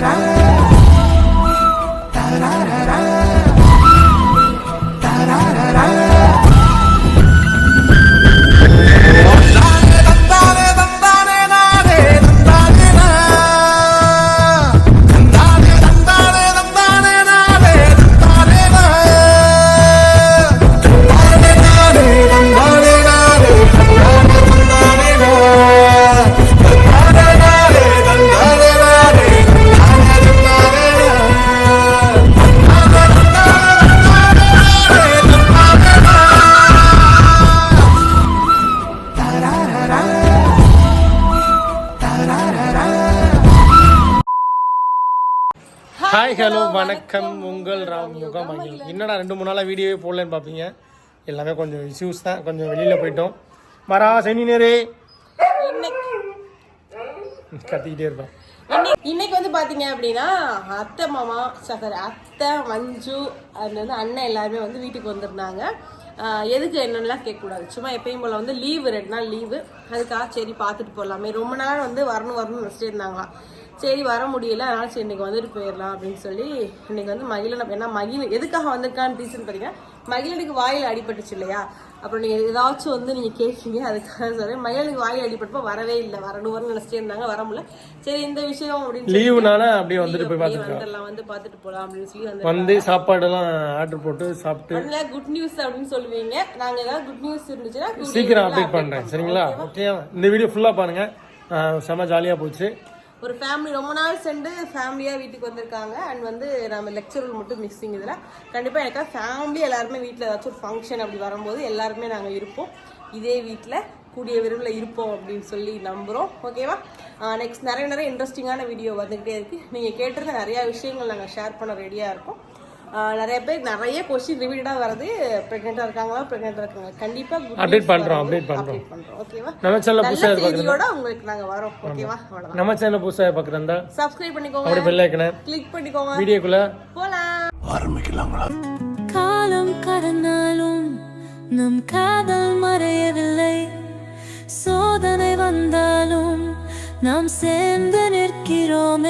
da da da da da da hi hello வணக்கம் உங்கள் ராம் யோகா மகிழ் என்னடா ரெண்டு மூணு நாளாக வீடியோவே போடலன்னு பார்ப்பீங்க எல்லாமே கொஞ்சம் இஷ்யூஸ் தான். கொஞ்சம் வெளியில் போயிட்டோம். மரா சனி நேரே. கத்திக்கிட்டே இருப்பேன் இன்னைக்கு- வந்து பாத்தீங்க அப்படின்னா அத்தை மாமா சகர் அத்தை மஞ்சு அது வந்து அண்ணன் எல்லாருமே வந்து வீட்டுக்கு வந்திருந்தாங்க. எதுக்கு என்னன்னுலாம் கேட்கக்கூடாது. சும்மா எப்பயும் போல வந்து லீவு ரெண்டு நாள் லீவு அதுக்காக சரி பார்த்துட்டு போகலாமே ரொம்ப நாள் வந்து வரணும் வரணும்னு நினச்சிட்டே இருந்தாங்களாம். சரி வர முடியல. அதனால சரி இன்னைக்கு வந்துட்டு போயிடலாம் அப்படின்னு சொல்லி இன்னைக்கு வந்து மகிழன் ஏன்னா மகிழ் எதுக்காக வந்திருக்கான்னு ரீசன் பார்த்தீங்கன்னா மகிழனுக்கு வாயில் அடிபட்டுச்சு இல்லையா? அப்புறம் நீங்கள் ஏதாச்சும் வந்து நீங்கள் கேட்பீங்க அதுக்காக சொல்றேன். மகிழனுக்கு வாயில் அடிபட்டப்போ வரவே இல்லை வரணும் வரணும்னு நினச்சிட்டே இருந்தாங்க வர முடியல. சரி இந்த விஷயம் அப்படின்னு சொல்லி லீவுனால அப்படியே வந்துட்டு போய் பார்த்துட்டு வந்துடலாம் வந்து பார்த்துட்டு போகலாம் அப்படின்னு சொல்லி வந்து வந்து சாப்பாடெல்லாம் ஆர்டர் போட்டு சாப்பிட்டு அதனால குட் நியூஸ் அப்படின்னு சொல்லுவீங்க. நாங்க ஏதாவது குட் நியூஸ் இருந்துச்சுன்னா சீக்கிரம் அப்டேட் பண்ணுறேன் சரிங்களா? ஓகே இந்த வீடியோ ஃபுல்லாக பாருங்கள் செம்ம ஜாலியாக போச்சு. ஒரு ஃபேமிலி ரொம்ப நாள் சென்று ஃபேமிலியாக வீட்டுக்கு வந்திருக்காங்க. அண்ட் வந்து நம்ம லெக்சரல் மட்டும் மிக்சிங் இதில். கண்டிப்பாக எனக்கு ஃபேமிலி எல்லாருமே வீட்டில் ஏதாச்சும் ஒரு ஃபங்க்ஷன் அப்படி வரும்போது எல்லாருமே நாங்கள் இருப்போம். இதே வீட்டில் கூடிய விரைவில் இருப்போம் அப்படின்னு சொல்லி நம்புகிறோம் ஓகேவா நெக்ஸ்ட் நிறைய நிறைய இன்ட்ரெஸ்டிங்கான வீடியோ வந்துக்கிட்டே இருக்குது நீங்கள் கேட்டிருந்த நிறையா விஷயங்கள் நாங்கள் ஷேர் பண்ண ரெடியாக இருக்கோம். நிறைய பேர் நிறைய கொஸ்டின் ரிப்பீட்டடாக வருது ப்ரெக்னெண்ட்டாக இருக்காங்களா ப்ரெக்னெண்ட்டாக இருக்காங்க கண்டிப்பாக Update பண்றோம். அப்டேட் பண்ணுறோம் ஓகேவா நம்ம சேனல் புதுசாக செய்தியோட உங்களுக்கு நாங்க வரோம் ஓகேவா நம்ம சேனல் புதுசாக பார்க்குறதா சப்ஸ்கிரைப் பண்ணிக்கோங்க. அப்படி பெல் ஐக்கனை கிளிக் பண்ணிக்கோங்க. வீடியோக்குள்ளே போலாம். காலம் கடந்தாலும் நம் காதல் மறையவில்லை. சோதனை வந்தாலும் நாம் சேர்ந்து நிற்கிறோமே.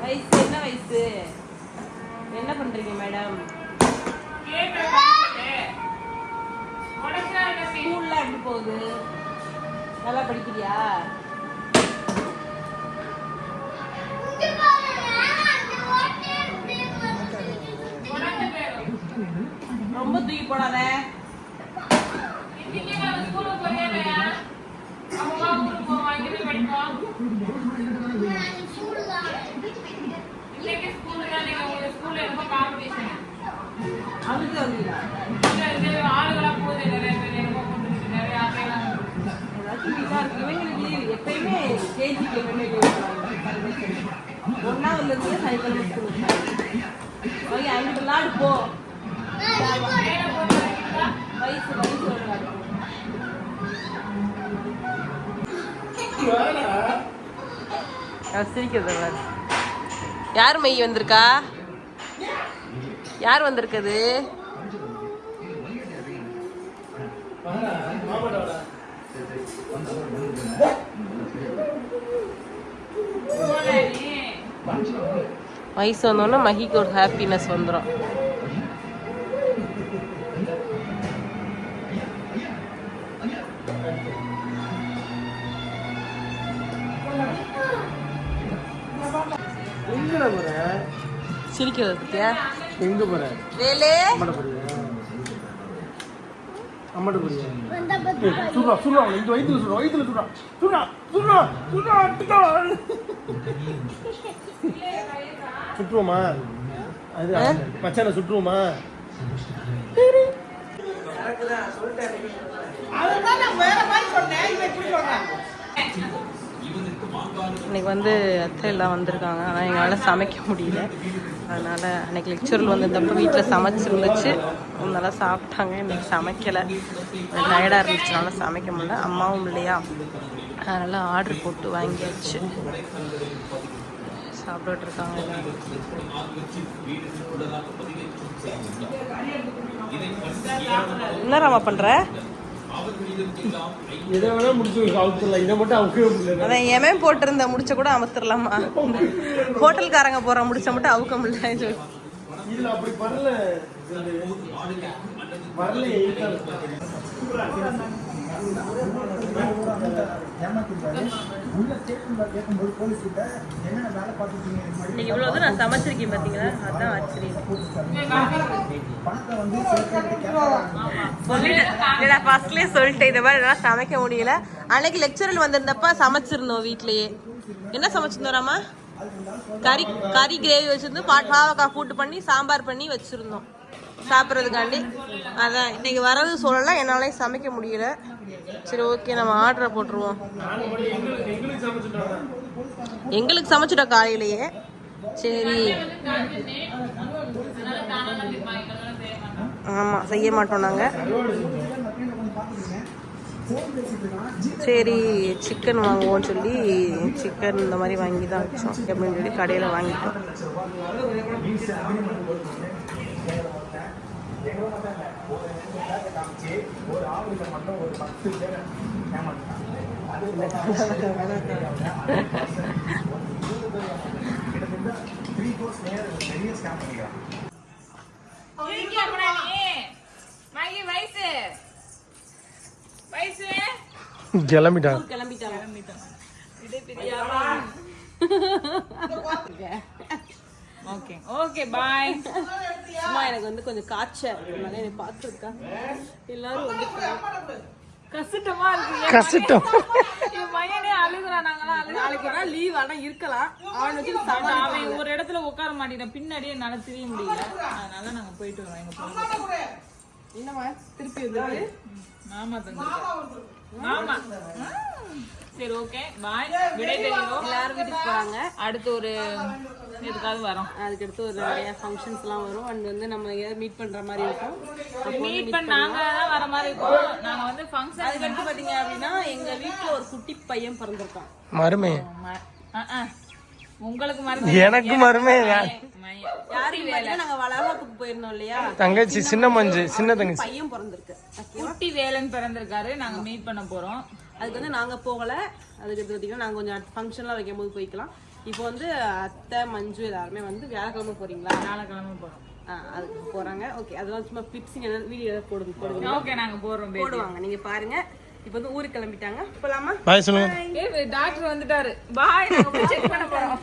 வயசு என்ன வயசு? என்ன பண்றீங்க மேடம் ஸ்கூல்லாம் எப்படி போகுது? நல்லா படிக்கிறியா? ரொம்ப தூக்கி போடாத. எப்பயுமே கேஜிக்கு எப்பயுமே ஒன்னாவதுல இருந்து சனிக்கிழமை ஸ்கூல் ஓகே அங்கிட்டு விளாடு போ வயசு வயசு விளாடு சிரிக்கிறது யார் மெய் வந்திருக்கா? யார் வந்திருக்குது? வயசு வந்தோன்னா மகிக்கு ஒரு ஹாப்பினஸ் வந்துடும் எங்கடா போற சிரிக்கிறது பத்தியா? எங்க போற வேலே? அம்மாட்ட போறியா? அம்மாட்ட போறியா? சுடுறா சுடுறா இந்த வயித்துல சுடுறா வயித்துல சுடுறா சுடுறா சுடுறா சுடுறா சுடுறா சுட்டுருவோமா? அது மச்சான சுற்றுவோமா இன்னைக்கு வந்து அத்தை எல்லாம் வந்திருக்காங்க. ஆனால் எங்களால் சமைக்க முடியல. அதனால் அன்னைக்கு லெக்சரில் வந்திருந்தப்போ வீட்டில் சமைச்சிருந்துச்சு. நல்லா சாப்பிட்டாங்க. இன்னைக்கு சமைக்கலை. டயர்டாக இருந்துச்சுனால சமைக்க முடியல. அம்மாவும் இல்லையா? அதனால் ஆர்டர் போட்டு வாங்கியாச்சு. சாப்பிட்டுட்டு இருக்காங்க எல்லாரும். என்ன ராமா எதை வேணா முடிச்சு அவுத்துடலாம் இதை மட்டும் அவுக்கவே முடியல அதான் எவன் போட்டிருந்த முடிச்ச கூட அமர்த்திடலாமா ஹோட்டல்காரங்க போற முடிச்ச மட்டும் அவுக்க முடியல இதுல அப்படி பண்ணல வரல இன்னைக்கு இவ்வளவு நான் சமைச்சிருக்கேன் பாத்தீங்களா? அதான் ஆச்சரியம். சொல்லிட்டேன் ஃபர்ஸ்ட்லேயே சொல்லிட்டேன் இந்த மாதிரி எல்லாம் சமைக்க முடியல. அன்னைக்கு லெக்சரில் வந்திருந்தப்ப சமைச்சிருந்தோம் வீட்லயே. என்ன சமைச்சிருந்தோம் கறி கறி கிரேவி வச்சிருந்து பா பாவக்காய் கூட்டு பண்ணி சாம்பார் பண்ணி வச்சிருந்தோம். சாப்பிட்றதுக்காண்டி. அதான் இன்னைக்கு வரது சொல்லலாம் என்னாலையும் சமைக்க முடியல. சரி ஓகே நம்ம ஆர்டரை போட்டுருவோம். எங்களுக்கு சமைச்சிட்டோம் காலையிலேயே. சரி. ஆமா செய்ய மாட்டோம் நாங்க. சரி சிக்கன் வாங்குவோம்னு சொல்லி சிக்கன் இந்த மாதிரி வாங்கி தான் வச்சோம். அப்படின்னு சொல்லி கடையில் வாங்கிட்டோம். கிளம்பிட்டான். கிளம்பிட்டாங்க ஓகே. Okay bye. சும்மா எனக்கு வந்து கொஞ்சம் காய்ச்சல். அதனால என்னை பார்த்துருக்கா. எல்லாரும் வந்து கஷ்டமா இருக்கு. கஷ்டம் லீவ் ஆனா இருக்கலாம். அவன் வச்சு அவன் ஒரு இடத்துல உட்கார மாட்டேங்கிறான். பின்னாடியே என்னால தெரிய முடியல. அதனால நாங்க போயிட்டு வரோம் எங்க பொண்ணு என்னம்மா? திருப்பி வந்து மாமா தந்துருக்காரு மாமா ஆ. சரி ஓகே பாய் விடை தெரியும் எல்லாரும் வீட்டுக்கு போறாங்க. அடுத்து ஒரு எதுக்காவது வரோம். அதுக்கடுத்து ஒரு நிறைய ஃபங்க்ஷன்ஸ்லாம் வரும். அண்ட் வந்து நம்ம எதாவது மீட் பண்ற மாதிரி இருக்கும். அப்போ மீட் பண்ண நாங்க தான் வர மாதிரி இருக்கோம். நாங்க வந்து ஃபங்க்ஷன் அதுக்கடுத்து பாத்தீங்க அப்படின்னா எங்க வீட்ல ஒரு குட்டி பையன் பிறந்திருக்கான். மருமே. உங்களுக்கு மருந்து எனக்கு மருமே தங்கச்சி சின்ன மஞ்சு சின்ன தங்கச்சி. பையன் பிறந்திருக்கு. குட்டி வேலன் பிறந்திருக்காரு. நாங்க மீட் பண்ண போறோம். அதுக்கு வந்து நாங்க போகல. அதுக்கடுத்து பாத்தீங்கன்னா நாங்க கொஞ்சம் ஃபங்க்ஷன்லாம் வைக்கும் போது போய்க்கலாம். இப்போ வந்து அத்தை மஞ்சு எல்லாருமே வந்து வியாழக்கிழமை போறீங்களா? நாளைக்கிழமை போறோம். ஆ, அதுக்கு போறாங்க. ஓகே அதெல்லாம் சும்மா ஏதாவது வீடியோ ஏதாவது போடுங்க போடுங்க ஓகே நாங்க போறோம் baby. போடுவாங்க. நீங்க பாருங்க. இப்போ வந்து ஊருக்கு கிளம்பிட்டாங்க. போலாமா? பாய் சொல்லுங்க. டாக்டர் வந்துட்டாரு. பாய் செக் பண்ண போறோம்.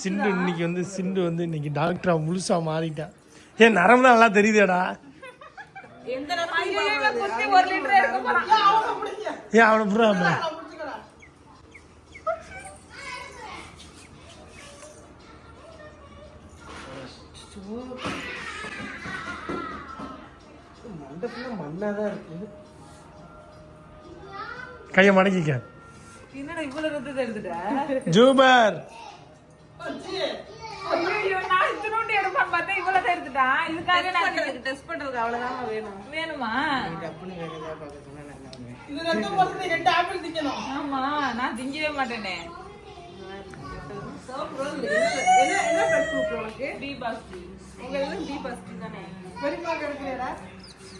சிண்டு இன்னைக்கு வந்து சிண்டு வந்து இன்னைக்கு டாக்டரா முழுசா மாறிட்டான். ஏன் நரம்பு நல்லா தெரியுதேடா. எந்த ஐயோ, குட்டி ஒரு ஐயோ நான் இத்தனோண்டு எடுப்பான்னு பார்த்தா இவ்வளவு எடுத்துட்டான் இதுக்காக நான் டெஸ்ட் பண்றதுக்கு அவ்வளவுதான் வேணும். வேணுமா? ஆமா நான் திங்கவே மாட்டேனே. என்ன என்ன பிளட் குரூப் உனக்கு? பி உங்களுக்கு பி பாசிட்டிவ் தானே?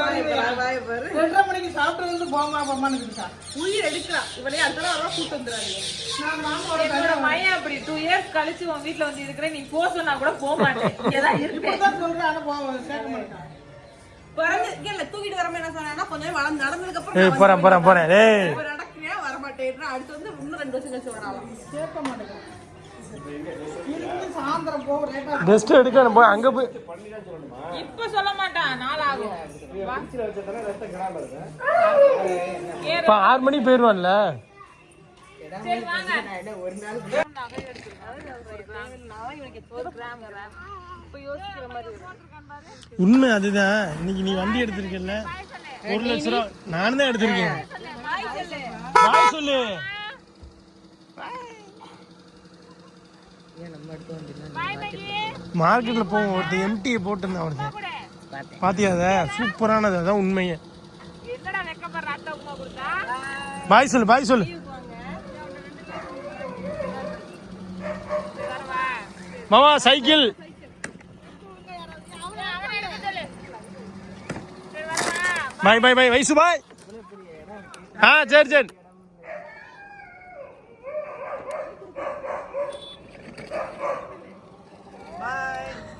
ரெண்டரை மணிக்கு சாப்பிட்டு வந்து போமா போமான்னு இருக்கா உயிர் எடுக்கலாம். இவனே அடுத்த கூட்டு பையன் அப்படி டூ இயர்ஸ் கழிச்சு உன் வந்து இருக்கிறேன். நீ போ சொன்னா கூட போக மாட்டேன். இங்கதான் இருப்பேன் இப்பதான் சொல்றேன் ஆனா போவேன் கேட்க மாட்டேன். பிறந்து இல்ல தூக்கிட்டு வரமே என்ன சொன்னா கொஞ்சம் வளர்ந்து நடந்ததுக்கு ஏய் அப்புறம் போறேன் போறேன் போறேன். ஏய். இவர் நடக்கிறேன் வர மாட்டேன் அடுத்து வந்து இன்னும் ரெண்டு வருஷம் கழிச்சு வரலாம் கேட்க சாயந்தரம் போக போய் அங்க போய் இப்ப சொல்ல மாட்டான். இப்போ ஆறு மணிக்கு போயிடுவான்ல சரி வாங்க. உண்மை அதுதான். இன்னைக்கு நீ வண்டி எடுத்திருக்கல ஒரு லட்ச ரூபா. நானும் தான் எடுத்திருக்கேன். பாய் சொல்லு. மார்க்கெட்ல போவோம். ஒருத்தன் எம்டியை போட்டிருந்தான் ஒருத்தன் பாத்தியா அத? சூப்பரானது அதான் உண்மையே. பாய் சொல்லு பாய் சொல்லு. மாமா சைக்கிள். பாய் பாய் பாய். வயசு பாய். ஆ சரி சரி.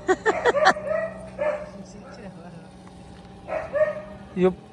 You.